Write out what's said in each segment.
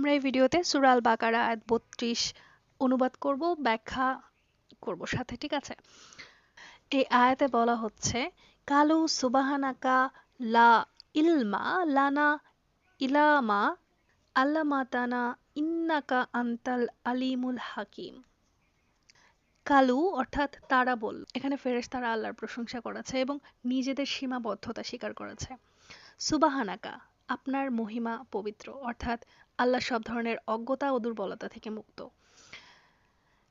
আমরা এই ভিডিওতে সুরাল বাকারা আয়াত বত্রিশ অনুবাদ করব, ব্যাখ্যা করব সাথে, ঠিক আছে? এই আয়াতে বলা হচ্ছে, কালু সুবাহানাকা লা ইলমা লানা ইলামা আল্লামাতানা ইন্নাকা আন্তাল আলিমুল হাকিম। কালু অর্থাৎ তারা বল, এখানে ফেরেশ তারা আল্লাহর প্রশংসা করেছে এবং নিজেদের সীমাবদ্ধতা স্বীকার করেছে। সুবাহানাকা, আপনার মহিমা পবিত্র, অর্থাৎ আল্লাহ সব ধরনের অজ্ঞতা ও দুর্বলতা থেকে মুক্ত।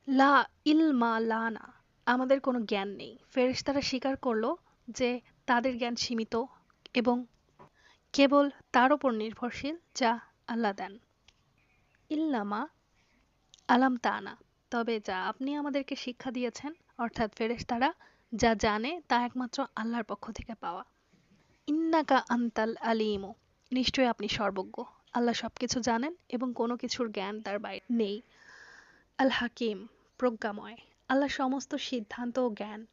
লা ইলমা লানা, আমাদের কোনো জ্ঞান নেই। ফেরেশতারা স্বীকার করল যে তাদের জ্ঞান সীমিত এবং কেবল তার ওপর নির্ভরশীল যা আল্লাহ দেন। ইল্লামা আলাম তানা তবে যা আপনি আমাদেরকে শিক্ষা দিয়েছেন, অর্থাৎ ফেরেশতারা যা জানে তা একমাত্র আল্লাহর পক্ষ থেকে পাওয়া। ইন্নাকা আন্তাল আলিমো, নিশ্চয়ই আপনি সর্বজ্ঞ। আল্লাহ সবকিছু জানেন এবং কোনো কিছুর জ্ঞান তার বাইরে নেই। আল হাকিম, প্রজ্ঞাময়। আল্লাহ সমস্ত সিদ্ধান্ত ও জ্ঞান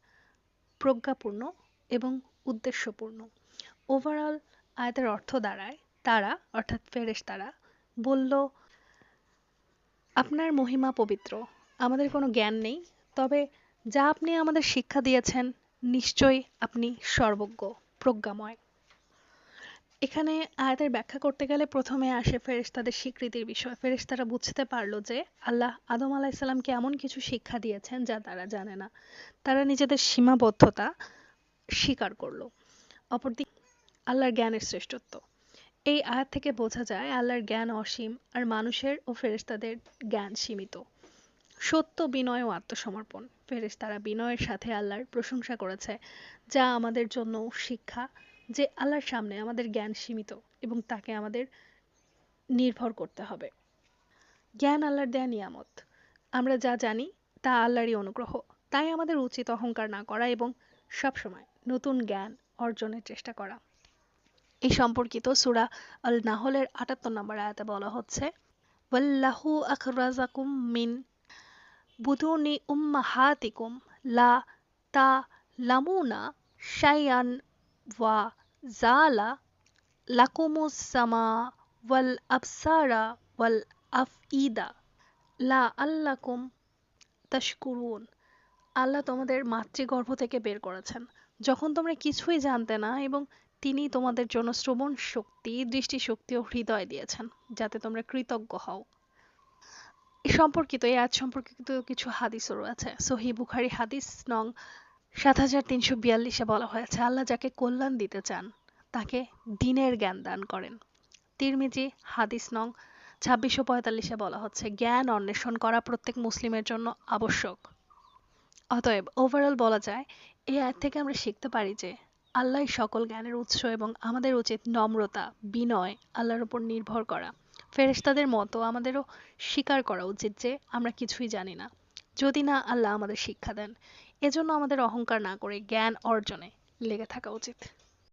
প্রজ্ঞাপূর্ণ এবং উদ্দেশ্যপূর্ণ। ওভারঅল আয়াতের অর্থ দাঁড়ায়, তারা, অর্থাৎ ফেরেশ তারা বলল, আপনার মহিমা পবিত্র, আমাদের কোনো জ্ঞান নেই, তবে যা আপনি আমাদের শিক্ষা দিয়েছেন, নিশ্চয়ই আপনি সর্বজ্ঞ, প্রজ্ঞাময়। এখানে আয়াতের ব্যাখ্যা করতে গেলে প্রথমে আসে ফেরেশতাদের স্বীকৃতির বিষয়। ফেরেশতারা বুঝতে পারল যে আল্লাহ আদম আলাইসাল্লামকে এমন কিছু শিক্ষা দিয়েছেন যা তারা জানে না। তারা নিজেদের সীমাবদ্ধতা স্বীকার করল। অপরদিকে আল্লাহর জ্ঞানের শ্রেষ্ঠত্ব। এই আয়াত থেকে বোঝা যায় আল্লাহর জ্ঞান অসীম আর মানুষের ও ফেরেশতাদের জ্ঞান সীমিত। সত্য, বিনয় ও আত্মসমর্পণ। ফেরেশতারা বিনয়ের সাথে আল্লাহর প্রশংসা করেছে যা আমাদের জন্য শিক্ষা যে আল্লাহর সামনে আমাদের জ্ঞান সীমিত এবং তাকে আমাদের নির্ভর করতে হবে। জ্ঞান আল্লাহর দেয়া নিয়ামত। আমরা যা জানি তা আল্লাহরই অনুগ্রহ। তাই আমাদের উচিত অহংকার না করা এবং সবসময় নতুন জ্ঞান অর্জনের চেষ্টা করা। এই সম্পর্কিত সুরা আল নাহলের আটাত্তর নম্বর আয়াতে বলা হচ্ছে, ওয়াল্লাহু আখরাজাকুম মিন বুতুনি উম্মাহাতিকুম লা তা লামুনা শাইয়ান ওয়া জালা লাকুমুস সামা ওয়াল আবসারা ওয়াল আফইদা লা আল্লাকুম তাশকুরুন আল্লাহ তোমাদের মাতৃগর্ভ থেকে বের করেছেন। যখন তোমরা কিছুই জানতে না এবং তিনি তোমাদের জন্য শ্রবণ শক্তি, দৃষ্টিশক্তি ও হৃদয় দিয়েছেন, যাতে তোমরা কৃতজ্ঞ হও। এ সম্পর্কিত এই আজ সম্পর্কিত কিছু হাদিসও রয়েছে। সহি বুখারি হাদিস নং সাত হাজার তিনশো বিয়াল্লিশে বলা হয়েছে, আল্লাহ যাকে কল্যাণ দিতে চান, তাকে দিনের জ্ঞান দান করেন। তিরমিজি, হাদিস নং ছাব্বিশশো পঁয়তাল্লিশে বলা হচ্ছে, জ্ঞান অন্বেষণ করা প্রত্যেক মুসলিমের জন্য আবশ্যক। অতএব ওভারঅল বলা যায় এই আয় থেকে আমরা শিখতে পারি যে, আল্লাহ সকল জ্ঞানের উৎস এবং আমাদের উচিত নম্রতা, বিনয়, আল্লাহর উপর নির্ভর করা। ফেরেশতাদের মতো আমাদেরও স্বীকার করা উচিত যে, আমরা কিছুই জানি না। যদি না আল্লাহ আমাদের শিক্ষা দেন। এজন্য আমাদের অহংকার না করে জ্ঞান অর্জনে লেগে থাকা উচিত।